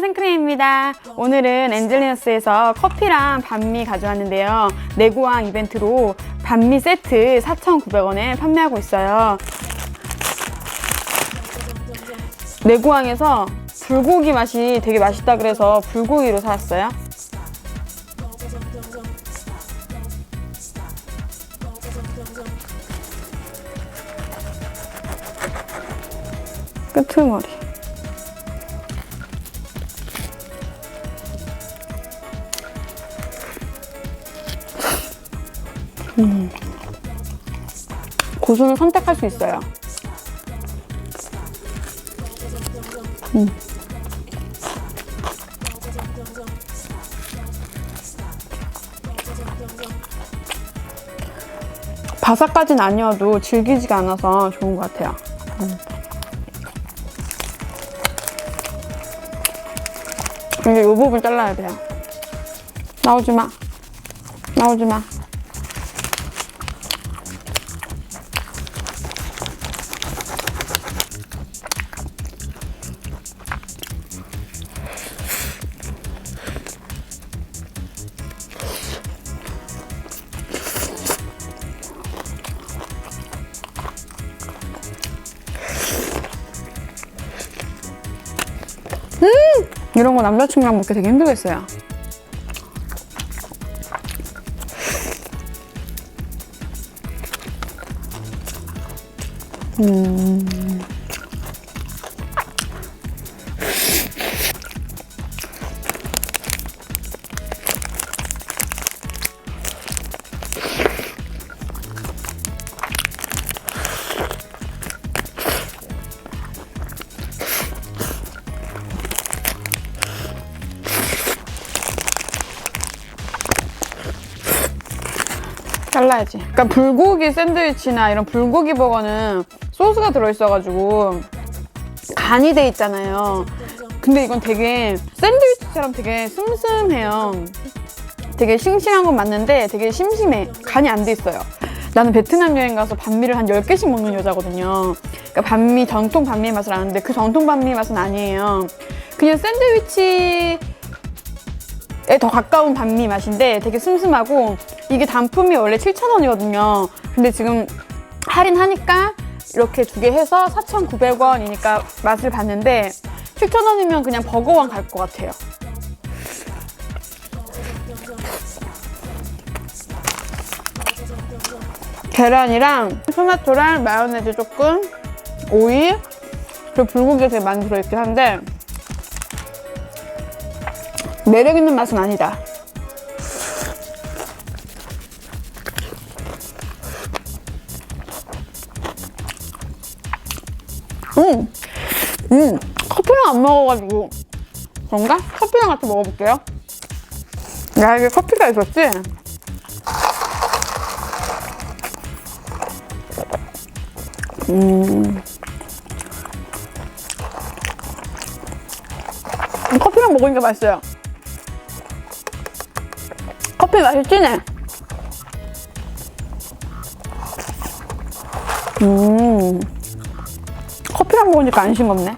생크림입니다. 오늘은 엔젤리너스에서 커피랑 반미 가져왔는데요. 내고왕 이벤트로 반미 세트 4,900원에 판매하고 있어요. 내고왕에서 불고기 맛이 되게 맛있다 그래서 불고기로 사왔어요. 끄트머리 고수는 선택할 수 있어요. 음. 바삭까진 아니어도 질기지가 않아서 좋은 것 같아요. 음. 이제 이 부분 잘라야 돼요. 나오지 마. 나오지 마. 이런 거 남자친구랑 먹기 되게 힘들겠어요. 잘라야지. 그러니까 불고기 샌드위치나 이런 불고기 버거는 소스가 들어있어가지고 간이 돼 있잖아요. 근데 이건 되게 샌드위치처럼 되게 슴슴해요. 되게 싱싱한 건 맞는데 되게 심심해. 간이 안 돼 있어요. 나는 베트남 여행 가서 반미를 한 10개씩 먹는 여자거든요. 그러니까 반미, 정통 반미 맛을 아는데 그 정통 반미 맛은 아니에요. 그냥 샌드위치 에 더 가까운 반미 맛인데 되게 슴슴하고 이게 단품이 원래 7,000원이거든요. 근데 지금 할인하니까 이렇게 두 개 해서 4,900원이니까 맛을 봤는데 7,000원이면 그냥 버거왕 갈것 같아요. 계란이랑 토마토랑 마요네즈 조금, 오이, 그리고 불고기가 되게 많이 들어있긴 한데 매력 있는 맛은 아니다. 음, 음, 커피랑 안 먹어가지고 그런가? 커피랑 같이 먹어볼게요. 야, 이게 커피가 있었지? 음. 커피랑 먹으니까 맛있어요. 커피 맛이 진해. 음. 커피랑 먹으니까 안 싱겁네.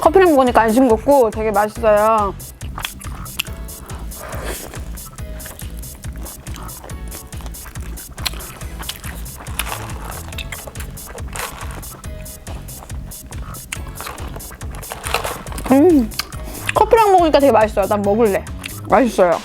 커피랑 먹으니까 안 싱겁고 되게 맛있어요. 음. 커피랑 먹으니까 되게 맛있어요. 난 먹을래. 맛있어요.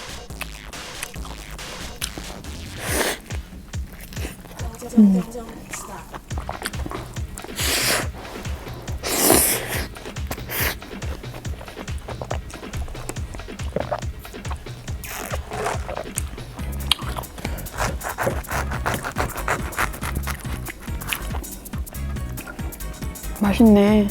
맛있네.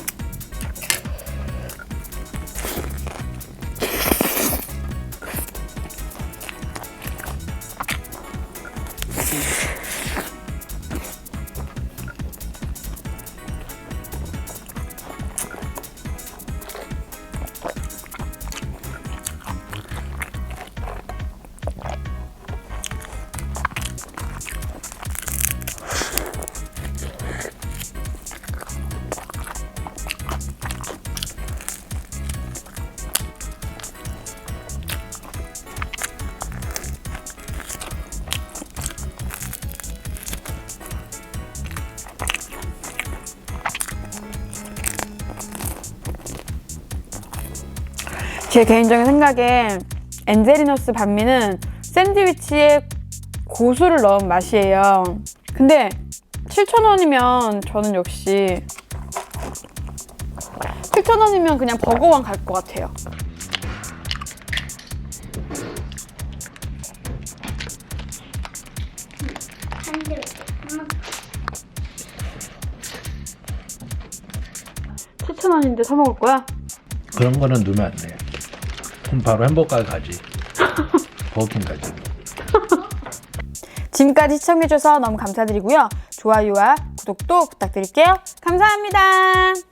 제 개인적인 생각에 엔젤리너스 반미는 샌드위치에 고수를 넣은 맛이에요. 근데 7,000원이면 저는 역시 7,000원이면 그냥 버거왕 갈 것 같아요. 칠천 원인데 사 먹을 거야? 그런 거는 넣으면 안 돼. 그럼 바로 햄버거 가지. 버거킹 가지. 지금까지 시청해주셔서 너무 감사드리고요. 좋아요와 구독도 부탁드릴게요. 감사합니다.